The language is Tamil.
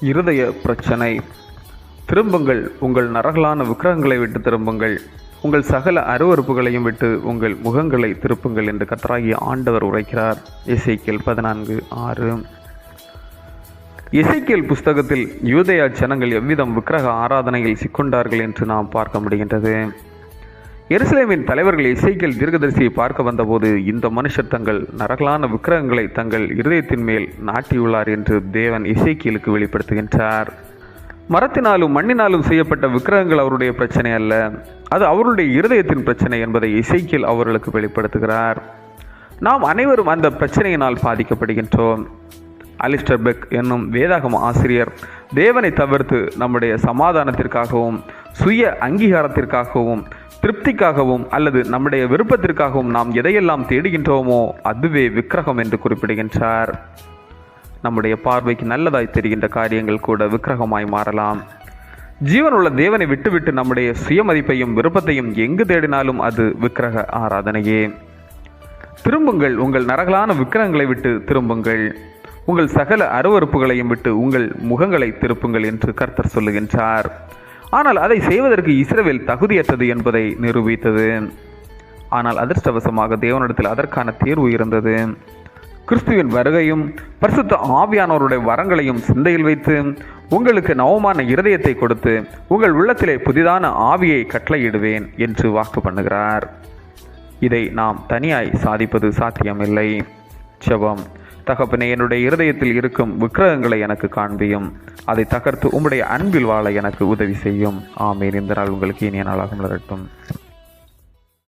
இருதய பிரச்சனை. திரும்புங்கள் உங்கள் நரகலான விக்கிரகங்களை விட்டு திரும்புங்கள். உங்கள் சகல அருவறுப்புகளையும் விட்டு உங்கள் முகங்களை திருப்புங்கள் என்று கத்தராகிய ஆண்டவர் உரைக்கிறார். இசைக்கியல் பதினான்கு ஆறு. இசைக்கியல் புஸ்தகத்தில் யூதயா ஜனங்கள் எவ்விதம் விக்கிரக ஆராதனையில் சிக்கொண்டார்கள் என்று நாம் பார்க்க முடிகின்றது. எருசலேமின் தலைவர்கள் இசைக்கில் தீர்க்கதரிசியை பார்க்க வந்தபோது இந்த மனுஷர் தங்கள் நரகலான விக்கிரகங்களை தங்கள் இருதயத்தின் மேல் நாட்டியுள்ளார் என்று தேவன் இசைக்கியலுக்கு வெளிப்படுத்துகின்றார். மரத்தினாலும் மண்ணினாலும் செய்யப்பட்ட விக்கிரகங்கள் அவருடைய பிரச்சனை அல்ல அது அவருடைய இருதயத்தின் பிரச்சனை என்பதை இசைக்கியல் அவர்களுக்கு வெளிப்படுத்துகிறார். நாம் அனைவரும் அந்த பிரச்சனையினால் பாதிக்கப்படுகின்றோம். அலிஸ்டர் பெக் என்னும் வேதாகம ஆசிரியர் தேவனை தவிர்த்து நம்முடைய சமாதானத்திற்காகவும் சுய அங்கீகாரத்திற்காகவும் திருப்திக்காகவும் அல்லது நம்முடைய விருப்பத்திற்காகவும் நாம் எதையெல்லாம் தேடுகின்றோமோ அதுவே விக்கிரகம் என்று குறிப்பிடுகின்றார். நம்முடைய பார்வைக்கு நல்லதாய் தெரிகின்ற காரியங்கள் கூட விக்கிரகமாய் மாறலாம். ஜீவனுள்ள தேவனை விட்டுவிட்டு நம்முடைய சுயமதிப்பையும் விருப்பத்தையும் எங்கு தேடினாலும் அது விக்கிரக ஆராதனையே. திரும்புங்கள் உங்கள் நரகலான விக்கிரகங்களை விட்டு திரும்புங்கள். உங்கள் சகல அருவறுப்புகளையும் விட்டு உங்கள் முகங்களை திருப்புங்கள் என்று கர்த்தர் சொல்லுகின்றார். ஆனால் அதை செய்வதற்கு இஸ்ரவேல் தகுதியற்றது என்பதை நிரூபித்தது. ஆனால் அதிர்ஷ்டவசமாக தேவனிடத்தில் அதற்கான தேர்வு இருந்தது. கிறிஸ்துவின் வருகையும் பரிசுத்த ஆவியானவருடைய வரங்களையும் சிந்தையில் வைத்து உங்களுக்கு நவமான இருதயத்தை கொடுத்து உங்கள் உள்ளத்திலே புதிதான ஆவியை கட்டளையிடுவேன் என்று வாக்கு பண்ணுகிறார். இதை நாம் தனியாய் சாதிப்பது சாத்தியமில்லை. செபம் தகப்பனே என்னுடைய இருதயத்தில் இருக்கும் விக்கிரகங்களை எனக்கு காண்பியும். அதை தகர்த்து உம்முடைய அன்பில் வாழ எனக்கு உதவி செய்யும். ஆமீன். இந்த நாள் உங்களுக்கு இனிய நாளாக மலரட்டும்.